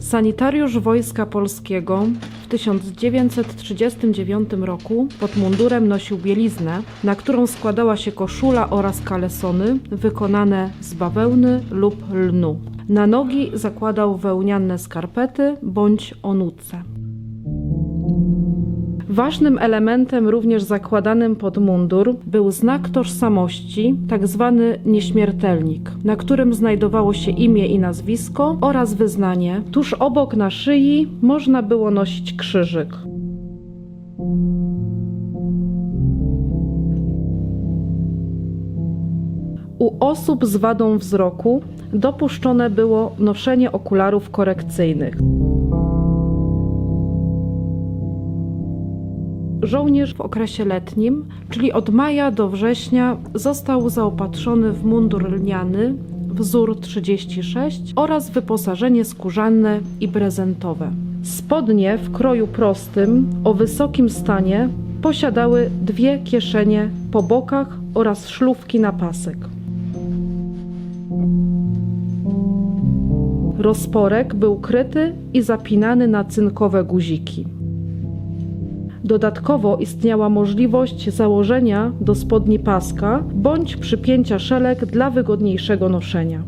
Sanitariusz Wojska Polskiego w 1939 roku pod mundurem nosił bieliznę, na którą składała się koszula oraz kalesony wykonane z bawełny lub lnu. Na nogi zakładał wełniane skarpety bądź onuce. Ważnym elementem również zakładanym pod mundur był znak tożsamości, tak zwany nieśmiertelnik, na którym znajdowało się imię i nazwisko oraz wyznanie. Tuż obok na szyi można było nosić krzyżyk. U osób z wadą wzroku dopuszczone było noszenie okularów korekcyjnych. Żołnierz w okresie letnim, czyli od maja do września, został zaopatrzony w mundur lniany wzór 36 oraz wyposażenie skórzane i prezentowe. Spodnie w kroju prostym o wysokim stanie posiadały dwie kieszenie po bokach oraz szlufki na pasek. Rozporek był kryty i zapinany na cynkowe guziki. Dodatkowo istniała możliwość założenia do spodni paska bądź przypięcia szelek dla wygodniejszego noszenia.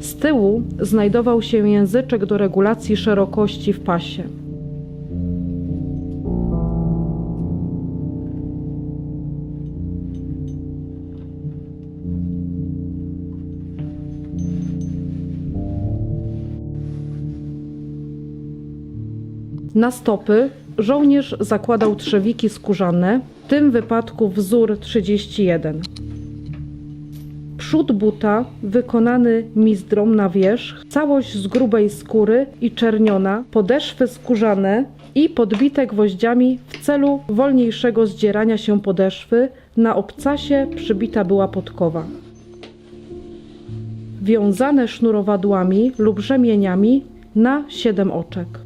Z tyłu znajdował się języczek do regulacji szerokości w pasie. Na stopy żołnierz zakładał trzewiki skórzane, w tym wypadku wzór 31. Przód buta wykonany mizdrą na wierzch, całość z grubej skóry i czerniona, podeszwy skórzane i podbite gwoździami w celu wolniejszego zdzierania się podeszwy. Na obcasie przybita była podkowa. Wiązane sznurowadłami lub rzemieniami na siedem oczek.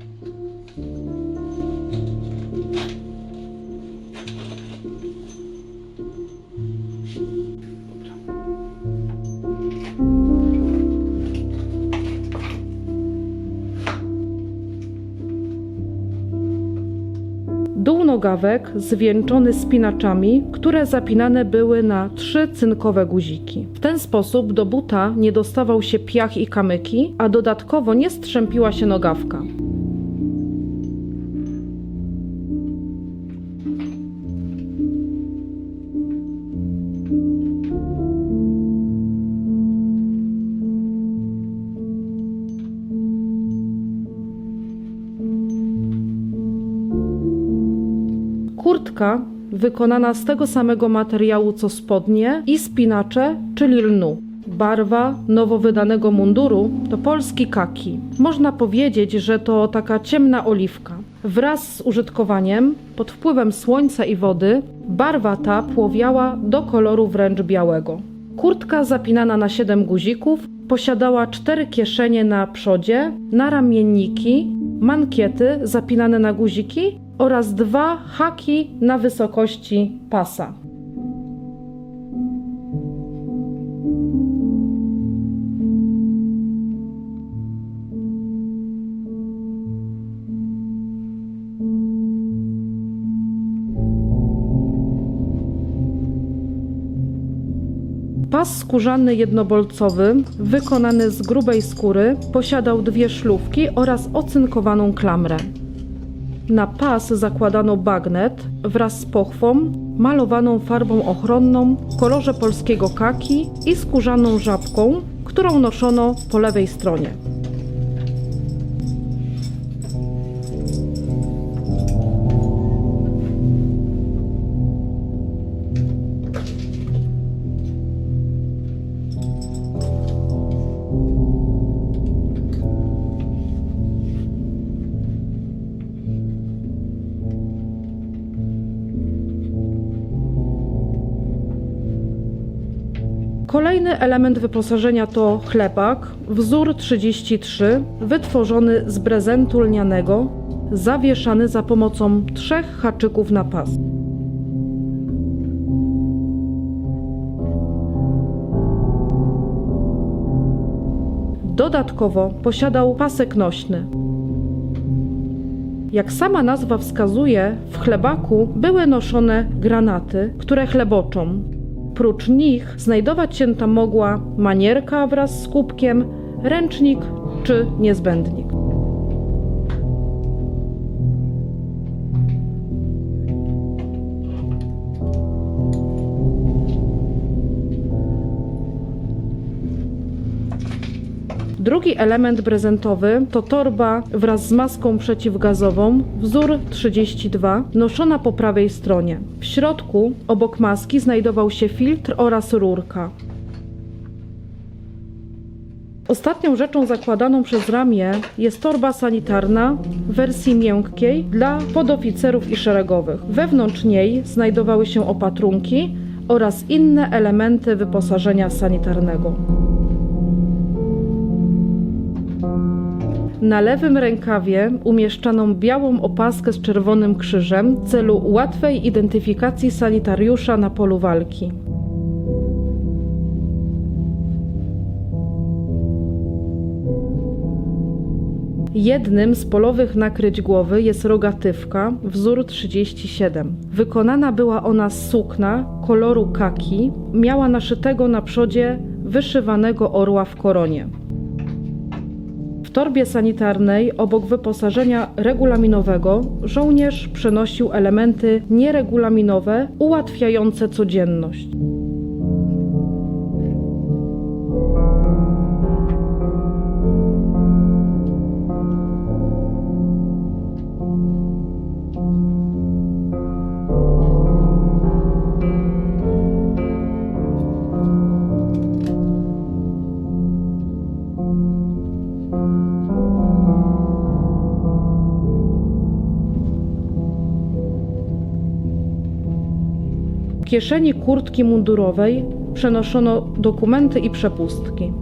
Dół nogawek zwieńczony spinaczami, które zapinane były na trzy cynkowe guziki. W ten sposób do buta nie dostawał się piach i kamyki, a dodatkowo nie strzępiła się nogawka. Wykonana z tego samego materiału co spodnie i spinacze, czyli lnu. Barwa nowo wydanego munduru to polski kaki. Można powiedzieć, że to taka ciemna oliwka. Wraz z użytkowaniem, pod wpływem słońca i wody, barwa ta płowiała do koloru wręcz białego. Kurtka zapinana na 7 guzików posiadała cztery kieszenie na przodzie, naramienniki, mankiety zapinane na guziki oraz dwa haki na wysokości pasa. Pas skórzany jednobolcowy, wykonany z grubej skóry, posiadał dwie szlufki oraz ocynkowaną klamrę. Na pas zakładano bagnet wraz z pochwą, malowaną farbą ochronną w kolorze polskiego kaki i skórzaną żabką, którą noszono po lewej stronie. Kolejny element wyposażenia to chlebak, wzór 33, wytworzony z brezentu lnianego, zawieszany za pomocą trzech haczyków na pas. Dodatkowo posiadał pasek nośny. Jak sama nazwa wskazuje, w chlebaku były noszone granaty, które chleboczą. Prócz nich znajdować się tam mogła manierka wraz z kubkiem, ręcznik czy niezbędnik. Drugi element prezentowy to torba wraz z maską przeciwgazową, wzór 32, noszona po prawej stronie. W środku, obok maski, znajdował się filtr oraz rurka. Ostatnią rzeczą zakładaną przez ramię jest torba sanitarna w wersji miękkiej dla podoficerów i szeregowych. Wewnątrz niej znajdowały się opatrunki oraz inne elementy wyposażenia sanitarnego. Na lewym rękawie umieszczano białą opaskę z czerwonym krzyżem w celu łatwej identyfikacji sanitariusza na polu walki. Jednym z polowych nakryć głowy jest rogatywka, wzór 37. Wykonana była ona z sukna koloru kaki, miała naszytego na przodzie wyszywanego orła w koronie. W torbie sanitarnej obok wyposażenia regulaminowego żołnierz przenosił elementy nieregulaminowe ułatwiające codzienność. W kieszeni kurtki mundurowej przenoszono dokumenty i przepustki.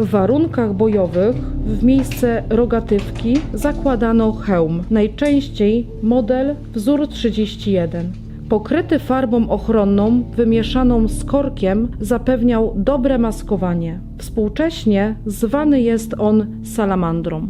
W warunkach bojowych w miejsce rogatywki zakładano hełm, najczęściej model wzór 31. Pokryty farbą ochronną wymieszaną z korkiem zapewniał dobre maskowanie. Współcześnie zwany jest on salamandrą.